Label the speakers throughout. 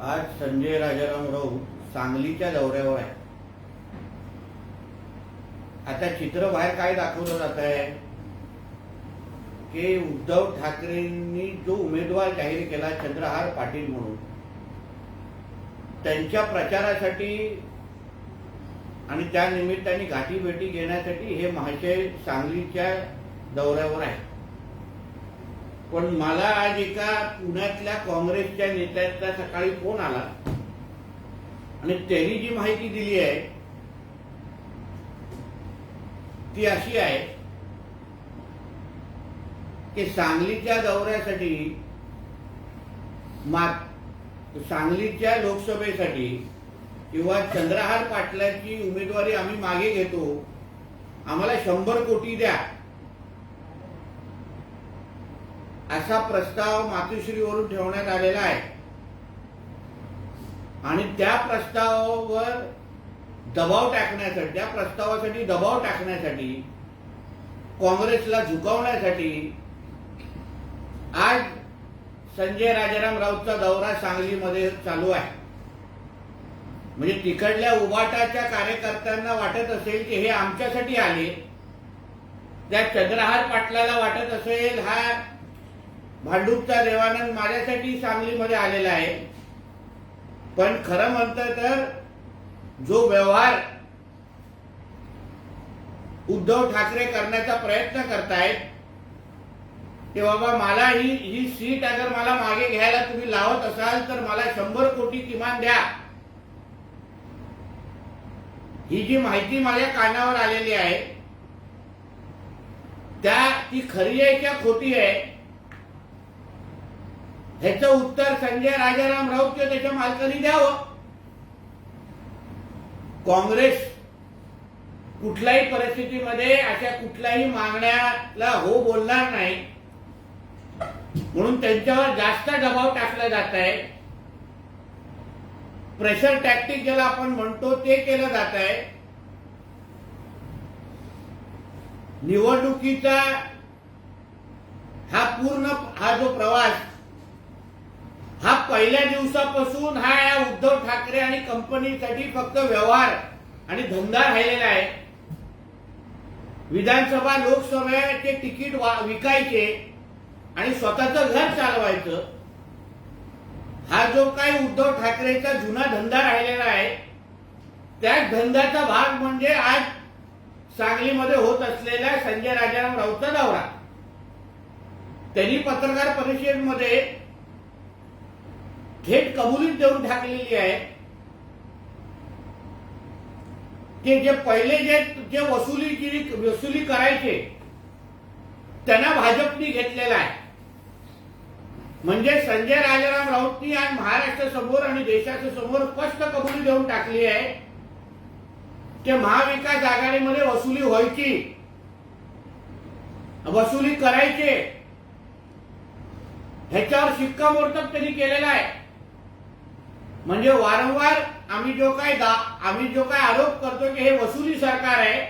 Speaker 1: आज संजय राजाराम राऊत सांगलीच्या दौऱ्यावर आहे आता चित्र बाहेर काय दाखवलं जात आहे? की उद्धव ठाकरेंनी जो उमेदवार जाहीर केला चंद्रहार पाटील म्हणून त्यांच्या प्रचारासाठी आणि त्या निमित्ताने गाठीभेटी घेण्यासाठी हे महाशय सांगलीच्या दौऱ्यावर आहे पण मला आज एका पुण्यातल्या काँग्रेसच्या नेत्याचा सकाळी फोन आला. आणि त्यांनी जी माहिती दिली आहे ती अशी आहे की सांगलीच्या दौऱ्यासाठी मा सांगलीच्या लोकसभेसाठी किंवा चंद्रहार पाटलाची उमेदवारी आम्ही मागे घेतो आम्हाला शंभर कोटी द्या. असा प्रस्ताव मातोश्रीवरून ठेवण्यात आलेला आहे. आणि त्या प्रस्तावावर दबाव टाकण्यासाठी त्या प्रस्तावासाठी दबाव टाकण्यासाठी काँग्रेसला झुकवण्यासाठी आज संजय राजाराम राऊतचा दौरा सांगलीमध्ये चालू आहे. म्हणजे तिकडल्या उबाटाच्या कार्यकर्त्यांना वाटत असेल की हे आमच्यासाठी आले त्या चंद्रहार पाटलाला वाटत असेल हा भांडूपचा देवानंद माझ्यासाठी सांगलीमध्ये आलेला आहे. पण खरं म्हणतं तर जो व्यवहार उद्धव ठाकरे करण्याचा प्रयत्न करतायत ते बाबा मला ही ही सीट अगर मला मागे घ्यायला तुम्ही लावत असाल तर मला शंभर कोटी किमान द्या. ही जी माहिती माझ्या कानावर आलेली आहे त्या ती खरी आहे किंवा खोटी आहे? ह्याचं उत्तर संजय राजाराम राऊत किंवा त्याच्या मालकांनी द्यावं. काँग्रेस कुठल्याही परिस्थितीमध्ये अशा कुठल्याही मागण्याला हो बोलणार नाही. म्हणून त्यांच्यावर जास्त दबाव टाकला जात आहे. प्रेशर टॅक्टिक ज्याला आपण म्हणतो ते केलं जात आहे. निवडणुकीचा हा पूर्ण हा जो प्रवास पहिल्या दिवसापासून हा या उद्धव ठाकरे आणि कंपनीसाठी फक्त व्यवहार आणि धंदा राहिलेला आहे. विधानसभा लोकसभेचे तिकीट विकायचे आणि स्वतःचं घर चालवायचं. हा जो काही उद्धव ठाकरेचा जुना धंदा राहिलेला आहे त्याच धंद्याचा भाग म्हणजे आज सांगलीमध्ये होत असलेला संजय राजाराम राऊतचा दौरा. त्यांनी पत्रकार परिषदेमध्ये थेट कबुलीत देऊन टाकलेली आहे. की जे पहिले जे जे वसुली जी वसुली करायचे त्यांना भाजपनी घेतलेला आहे. म्हणजे संजय राजाराम राऊतनी आज महाराष्ट्र समोर आणि देशाच्या समोर स्पष्ट कबुली देऊन टाकली आहे. की महाविकास आघाडीमध्ये वसुली व्हायची. वसुली करायचे. ह्याच्यावर शिक्कामोर्तब त्यांनी केलेला आहे. म्हणजे वारंवार आम्ही जो काय आम्ही जो काय आरोप करतो की हे वसुली सरकार आहे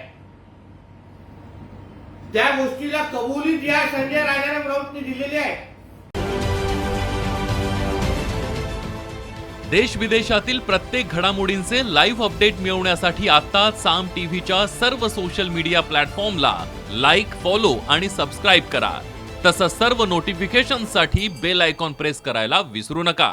Speaker 1: त्या गोष्टीला कबुली या संजय राजाराम राऊतने दिलेली आहे.
Speaker 2: देश विदेशातील प्रत्येक घडामोडींचे लाईव्ह अपडेट मिळवण्यासाठी आता साम टीव्हीच्या सर्व सोशल मीडिया प्लॅटफॉर्मला लाईक फॉलो आणि सबस्क्राईब करा. तसंच सर्व नोटिफिकेशनसाठी बेल आयकॉन प्रेस करायला विसरू नका.